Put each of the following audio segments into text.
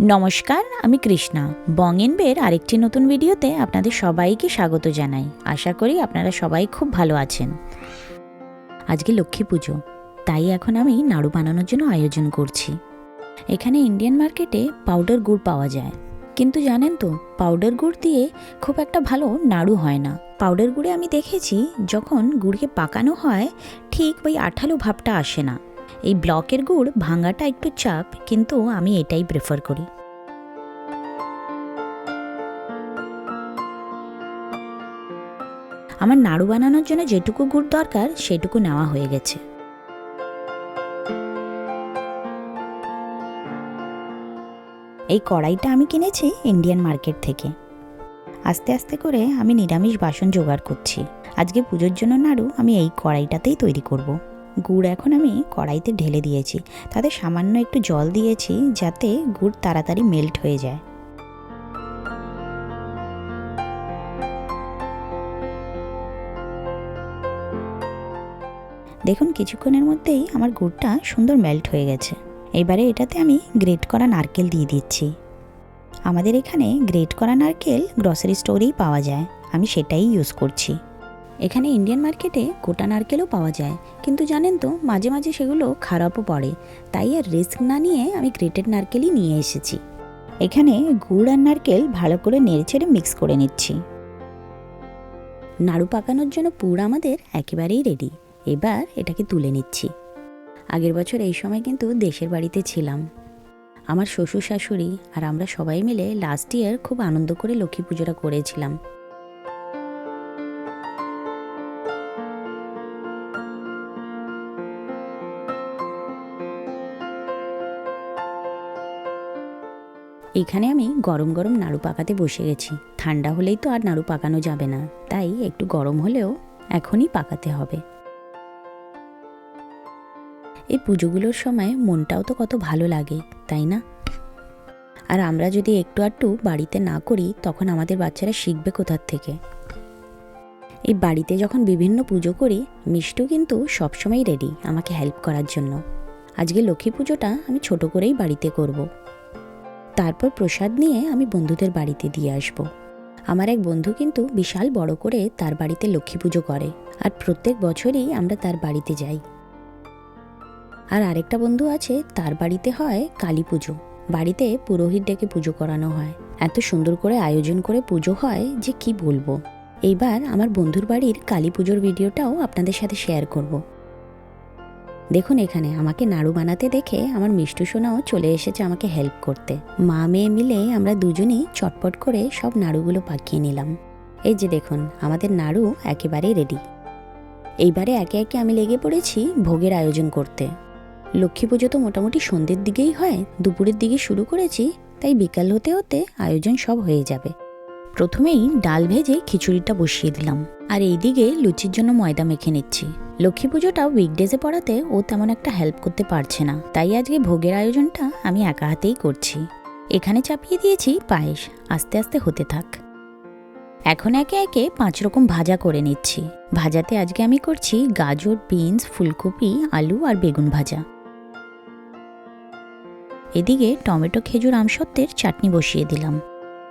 নমস্কার, আমি কৃষ্ণা। বং বের আরেকটি নতুন ভিডিওতে আপনাদের সবাইকে স্বাগত জানাই। আশা করি আপনারা সবাই খুব ভালো আছেন। আজকে লক্ষ্মী পুজো, তাই এখন আমি নাড়ু বানানোর জন্য আয়োজন করছি। এখানে ইন্ডিয়ান মার্কেটে পাউডার গুড় পাওয়া যায়। কিন্তু জানেন তো পাউডার গুড় দিয়ে খুব একটা ভালো নাড়ু হয় না। পাউডার গুড়ে আমি দেখেছি, যখন গুড়কে পাকানো হয়, ঠিক ওই আঠালো ভাবটা আসে না। এই ব্লকের গুড় ভাঙাটা একটু চাপ, কিন্তু আমি এটাই প্রেফার করি। আমার নাড়ু বানানোর জন্য যেটুকু গুড় দরকার, সেটুকু নেওয়া হয়ে গেছে। এই কড়াইটা আমি কিনেছি ইন্ডিয়ান মার্কেট থেকে। আস্তে আস্তে করে আমি নিরামিষ বাসন জোগাড় করছি। আজকে পুজোর জন্য নাড়ু আমি এই কড়াইটাতেই তৈরি করব। গুড় এখন আমি কড়াইতে ঢেলে দিয়েছি। তাতে সামান্য একটু জল দিয়েছি যাতে গুড় তাড়াতাড়ি মেল্ট হয়ে যায়। দেখুন, কিছুক্ষণের মধ্যেই আমার গুড়টা সুন্দর মেল্ট হয়ে গেছে। এবারে এটাতে আমি গ্রেট করা নারকেল দিয়ে দিচ্ছি। আমাদের এখানে গ্রেট করা নারকেল গ্রসারি স্টোরেই পাওয়া যায়। আমি সেটাই ইউজ করছি। এখানে ইন্ডিয়ান মার্কেটে গোটা নারকেলও পাওয়া যায়। কিন্তু জানেন তো, মাঝে মাঝে সেগুলো খারাপও পড়ে। তাই আর রিস্ক না নিয়ে আমি গ্রেটেড নারকেলই নিয়ে এসেছি। এখানে গুড় আর নারকেল ভালো করে নেড়েচেড়ে মিক্স করে নিচ্ছি। নাড়ু পাকানোর জন্য পুর আমাদের একেবারেই রেডি এবার এটাকে তুলে নিচ্ছি। আগের বছর এই সময় কিন্তু দেশের বাড়িতে ছিলাম। আমার শ্বশুর শাশুড়ি আর আমরা সবাই মিলে লাস্ট ইয়ার খুব আনন্দ করে লক্ষ্মী পুজোটা করেছিলাম। এখানে আমি গরম গরম নাড়ু পাকাতে বসে গেছি। ঠান্ডা হলেই তো আর নাড়ু পাকানো যাবে না। তাই একটু গরম হলেও এখনই পাকাতে হবে। এই পুজোগুলোর সময় মনটাও তো কত ভালো লাগে, তাই না? আর আমরা যদি একটু আধটু বাড়িতে না করি, তখন আমাদের বাচ্চারা শিখবে কোথার থেকে? এই বাড়িতে যখন বিভিন্ন পুজো করি, মিষ্টু কিন্তু সবসময় রেডি আমাকে হেল্প করার জন্য। আজকে লক্ষ্মী পুজোটা আমি ছোট করেই বাড়িতে করব। তারপর প্রসাদ নিয়ে আমি বন্ধুদের বাড়িতে দিয়ে আসব। আমার এক বন্ধু কিন্তু বিশাল বড় করে তার বাড়িতে লক্ষ্মী পুজো করে আর প্রত্যেক বছরই আমরা তার বাড়িতে যাই। আর আরেকটা বন্ধু আছে, তার বাড়িতে হয় কালী পুজো। বাড়িতে পুরোহিত ডেকে পুজো করানো হয়। এত সুন্দর করে আয়োজন করে পুজো হয় যে কি বলব। এইবার আমার বন্ধুর বাড়ির কালী পুজোর ভিডিওটাও আপনাদের সাথে শেয়ার করব। দেখুন এখানে, আমাকে নাড়ু বানাতে দেখে আমার মিষ্টু সোনাও চলে এসেছে আমাকে হেল্প করতে। মা মেয়ে মিলে আমরা দুজনেই চটপট করে সব নাড়ুগুলো পাকিয়ে নিলাম। এই যে দেখুন, আমাদের নাড়ু একেবারেই রেডি এইবারে একে একে আমি লেগে পড়েছি ভোগের আয়োজন করতে। লক্ষ্মী পুজো তো মোটামুটি সন্ধ্যের দিকেই হয়, দুপুরের দিকে শুরু করেছি, তাই বিকাল হতে হতে আয়োজন সব হয়ে যাবে। প্রথমেই ডাল ভেজে খিচুড়িটা বসিয়ে দিলাম। আর এইদিকে লুচির জন্য ময়দা মেখে নিচ্ছি। লক্ষ্মী পুজোটা উইকডেজে পড়াতে ও তেমন একটা হেল্প করতে পারছে না। তাই আজকে ভোগের আয়োজনটা আমি একা হাতেই করছি। এখানে চাপিয়ে দিয়েছি পায়েস। আস্তে আস্তে হতে থাক। এখন একে একে পাঁচ রকম ভাজা করে নিচ্ছি। ভাজাতে আজকে আমি করছি গাজর বিনস ফুলকপি, আলু আর বেগুন ভাজা। এদিকে টমেটো, খেজুর, আমসত্ত্বের চাটনি বসিয়ে দিলাম।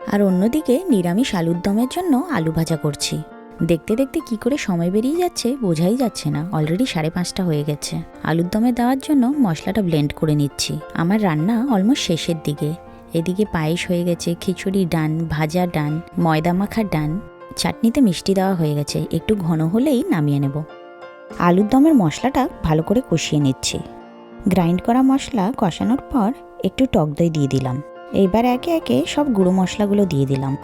আর অন্যদিকে নিরামিষ আলুর দমের জন্য আলু ভাজা করছি। দেখতে দেখতে কি করে সময় বেরিয়ে যাচ্ছে বোঝাই যাচ্ছে না। অলরেডি সাড়ে পাঁচটা হয়ে গেছে। আলুর দমে দেওয়ার জন্য মশলাটা ব্লেন্ড করে নিচ্ছি। আমার রান্না অলমোস্ট শেষের দিকে। এদিকে পায়েস হয়ে গেছে, খিচুড়ি ডান, ভাজা ডান, ময়দা মাখার ডান, চাটনিতে মিষ্টি দেওয়া হয়ে গেছে। একটু ঘন হলেই নামিয়ে নেব। আলুর দমের মশলাটা ভালো করে কষিয়ে নিচ্ছি। গ্রাইন্ড করা মশলা কষানোর পর একটু টক দই দিয়ে দিলাম। এইবার একে একে সব গুঁড়ো মশলাগুলো দিয়ে দিলাম।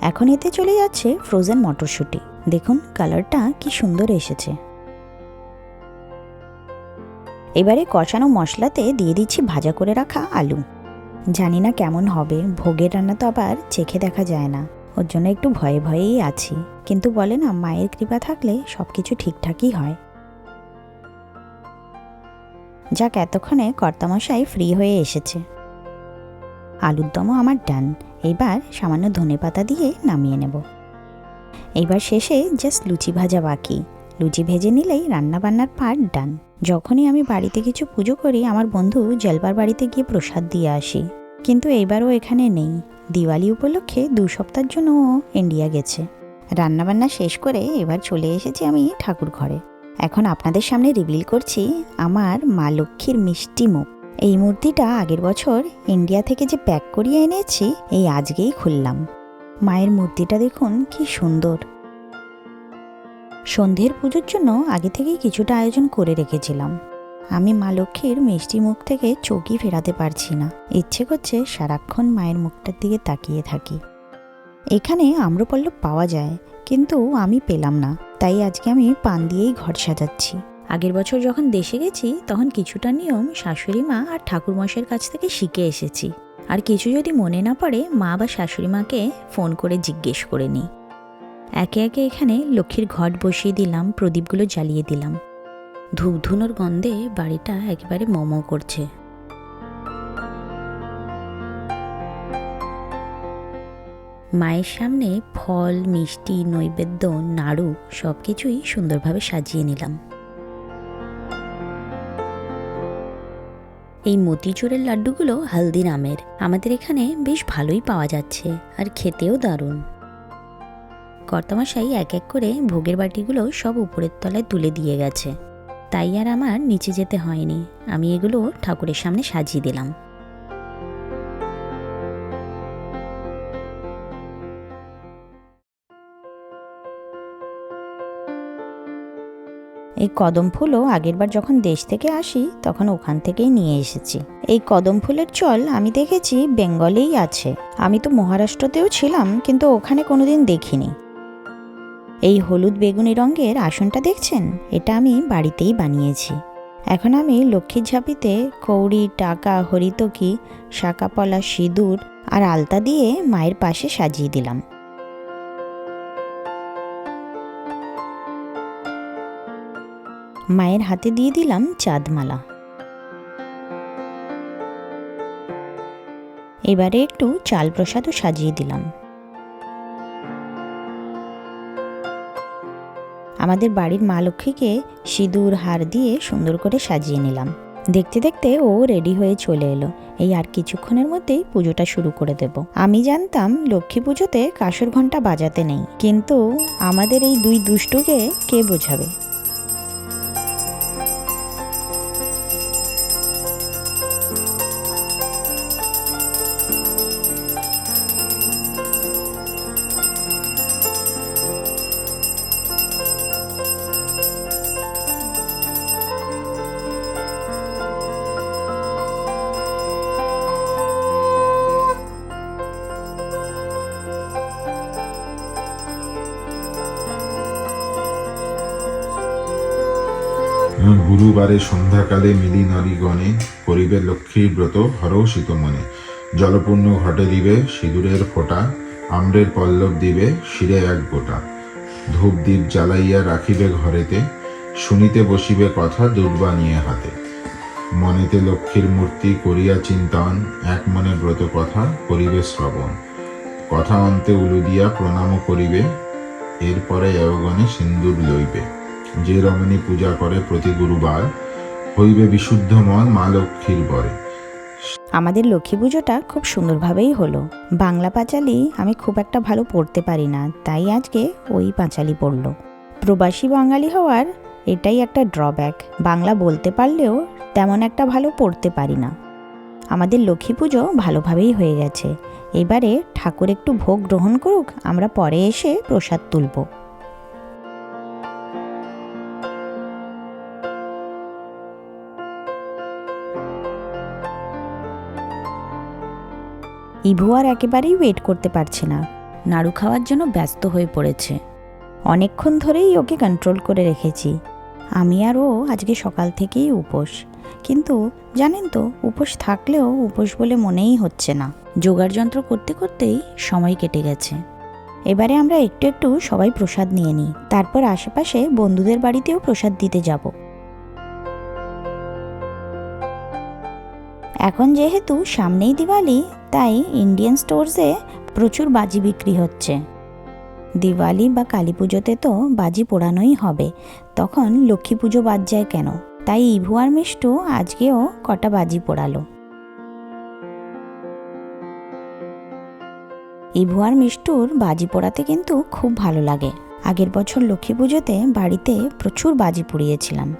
এখন এতে চলে যাচ্ছে ফ্রোজেন মটরশুঁটি। দেখুন কালারটা কি সুন্দর এসেছে। এবারে কষানো মশলাতে দিয়ে দিচ্ছি ভাজা করে রাখা আলু। জানি না কেমন হবে, ভোগের রান্না তো আবার চেখে দেখা যায় না। ওর জন্য একটু ভয়ে ভয়েই আছি। কিন্তু বলে না, মায়ের কৃপা থাকলে সব কিছু ঠিকঠাকই হয়। যাক, এতক্ষণে কর্তামশাই ফ্রি হয়ে এসেছে। আলুর দমও আমার ডান। এবার সামান্য ধনে পাতা দিয়ে নামিয়ে নেব। এইবার শেষে জাস্ট লুচি ভাজা বাকি। লুচি ভেজে নিলেই রান্না বান্নার পার্ট ডান যখনই আমি বাড়িতে কিছু পুজো করি, আমার বন্ধু জেলবার বাড়িতে গিয়ে প্রসাদ দিয়ে আসি। কিন্তু এবারও এখানে নেই। দিওয়ালি উপলক্ষে দু সপ্তাহের জন্য ইন্ডিয়া গেছে। রান্নাবান্না শেষ করে এবার চলে এসেছি আমি ঠাকুর ঘরে। এখন আপনাদের সামনে রিভিল করছি আমার মা লক্ষ্মীর মিষ্টি মুখ। এই মূর্তিটা আগের বছর ইন্ডিয়া থেকে যে প্যাক করিয়ে এনেছি, এই আজকেই খুললাম। মায়ের মূর্তিটা দেখুন কি সুন্দর। সন্ধ্যের পুজোর জন্য আগে থেকেই কিছুটা আয়োজন করে রেখেছিলাম। আমি মা লক্ষ্মীর মিষ্টি মুখ থেকে চোখই ফেরাতে পারছি না। ইচ্ছে করছে সারাক্ষণ মায়ের মুখটার দিকে তাকিয়ে থাকি। এখানে আম্রপল্লব পাওয়া যায়, কিন্তু আমি পেলাম না। তাই আজকে আমি পান দিয়েই ঘর সাজাচ্ছি। আগের বছর যখন দেশে গেছি, তখন কিছুটা নিয়ম শাশুড়ি মা আর ঠাকুরমশাইয়ের কাছ থেকে শিখে এসেছি। আর কিছু যদি মনে না পড়ে, মা বা শাশুড়ি মাকে ফোন করে জিজ্ঞেস করে নিই। একে একে এখানে লক্ষ্মীর ঘট বসিয়ে দিলাম, প্রদীপগুলো জ্বালিয়ে দিলাম। ধূপধুনোর গন্ধে বাড়িটা একেবারে মোমো করছে। মায়ের সামনে ফল, মিষ্টি, নৈবেদ্য, নাড়ু সব কিছুই সুন্দরভাবে সাজিয়ে নিলাম। এই মতিচুরের লাড্ডুগুলো হালদিরামের আমাদের এখানে বেশ ভালোই পাওয়া যাচ্ছে আর খেতেও দারুণ। কর্তামশাই এক এক করে ভোগের বাটিগুলো সব উপরের তলায় তুলে দিয়ে গেছে। তাই আর আমার নিচে যেতে হয়নি। আমি এগুলো ঠাকুরের সামনে সাজিয়ে দিলাম। এই কদম ফুলও আগেরবার যখন দেশ থেকে আসি, তখন ওখান থেকেই নিয়ে এসেছি। এই কদম ফুলের চল আমি দেখেছি বেঙ্গলেই আছে। আমি তো মহারাষ্ট্রতেও ছিলাম, কিন্তু ওখানে কোনোদিন দেখিনি। এই হলুদ বেগুনি রঙের আসনটা দেখছেন? এটা আমি বাড়িতেই বানিয়েছি। এখন আমি লক্ষ্মীর ঝাঁপিতে কৌড়ি, টাকা, হরিতকি শাকাপলা সিঁদুর আর আলতা দিয়ে মায়ের পাশে সাজিয়ে দিলাম। মায়ের হাতে দিয়ে দিলাম চাঁদমালা। এবারে একটু চাল প্রসাদও সাজিয়ে দিলাম। আমাদের বাড়ির মা লক্ষ্মীকে সিঁদুর, হার দিয়ে সুন্দর করে সাজিয়ে নিলাম। দেখতে দেখতে ও রেডি হয়ে চলে এলো। এই আর কিছুক্ষণের মধ্যেই পুজোটা শুরু করে দেব। আমি জানতাম লক্ষ্মী পুজোতে কাসর ঘণ্টা বাজাতে নেই। কিন্তু আমাদের এই দুই দুষ্টুকে কে বোঝাবে? গুরুবারে সন্ধ্যাকালে মিলি নারীগণে করিবে লক্ষ্মীর ব্রত হরষিত মনে। জলপূর্ণ ঘটে দিবে সিঁদুরের ফোঁটা, আম্রের পল্লব দিবে শিরে এক গোটা। ধূপ দ্বীপ জ্বালাইয়া রাখিবে ঘরেতে, শুনিতে বসিবে কথা দুর্বা নিয়ে হাতে। মনেতে লক্ষ্মীর মূর্তি করিয়া চিন্তন, এক মনে ব্রত কথা করিবে শ্রবণ। কথা অন্তে উলু দিয়া প্রণাম করিবে, এরপরে এগণে সিন্দুর লইবে। যে রমণী পূজা করে প্রতি গুরুবার, হইবে বিশুদ্ধ মন মা লক্ষ্মীর বরে। আমাদের লক্ষ্মী পুজোটা খুব সুন্দরভাবেই হলো। বাংলা পাঁচালি আমি খুব একটা ভালো পড়তে পারি না, তাই আজকে ওই পাঁচালি পড়ল। প্রবাসী বাঙালি হওয়ার এটাই একটা ড্রব্যাক বাংলা বলতে পারলেও তেমন একটা ভালো পড়তে পারি না। আমাদের লক্ষ্মী পুজো ভালোভাবেই হয়ে গেছে। এবারে ঠাকুর একটু ভোগ গ্রহণ করুক, আমরা পরে এসে প্রসাদ তুলব। ইভু আর একেবারেই ওয়েট করতে পারছে না। নাড়ু খাওয়ার জন্য ব্যস্ত হয়ে পড়েছে। অনেকক্ষণ ধরেই ওকে কন্ট্রোল করে রেখেছি। আমি আর ও আজকে সকাল থেকেই উপোস। কিন্তু জানেন তো, উপোস থাকলেও উপোস বলে মনেই হচ্ছে না। যোগার যন্ত্র করতে করতেই সময় কেটে গেছে। এবারে আমরা একটু একটু সবাই প্রসাদ নিয়ে নিই। তারপর আশেপাশে বন্ধুদের বাড়িতেও প্রসাদ দিতে যাব। এখন যেহেতু সামনেই দিওয়ালি, তাই ইন্ডিয়ান স্টোরসে প্রচুর বাজি বিক্রি হচ্ছে। দিওয়ালি বা কালী পুজোতে তো বাজি পোড়ানোই হবে। তখন লক্ষ্মী পুজো বাদ যায় কেন? তাই ইভু আর মিষ্টু আজকেও কটা বাজি পোড়ালো। ইভু আর মিষ্টুর বাজি পোড়াতে কিন্তু খুব ভালো লাগে। আগের বছর লক্ষ্মী পুজোতে বাড়িতে প্রচুর বাজি পুড়িয়েছিলাম।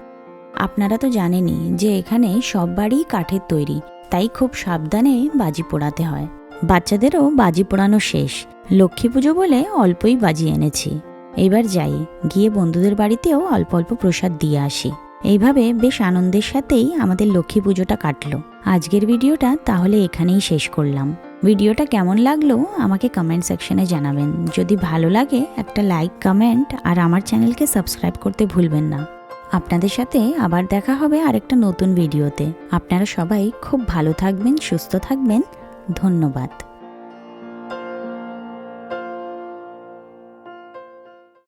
আপনারা তো জানেনই যে এখানে সব বাড়ি কাঠের তৈরি, তাই খুব সাবধানে বাজি পোড়াতে হয়। বাচ্চাদেরও বাজি পোড়ানো শেষ। লক্ষ্মী পুজো বলে অল্পই বাজি এনেছি। এবার যাই, গিয়ে বন্ধুদের বাড়িতেও অল্প অল্প প্রসাদ দিয়ে আসি। এইভাবে বেশ আনন্দের সাথেই আমাদের লক্ষ্মী পুজোটা কাটলো। আজকের ভিডিওটা তাহলে এখানেই শেষ করলাম। ভিডিওটা কেমন লাগল আমাকে কমেন্ট সেকশনে জানাবেন। যদি ভালো লাগে একটা লাইক কমেন্ট আর আমার চ্যানেলকে সাবস্ক্রাইব করতে ভুলবেন না। আপনাদের সাথে আবার দেখা হবে আরেকটা নতুন ভিডিওতে। আপনারা সবাই খুব ভালো থাকবেন, সুস্থ থাকবেন। ধন্যবাদ।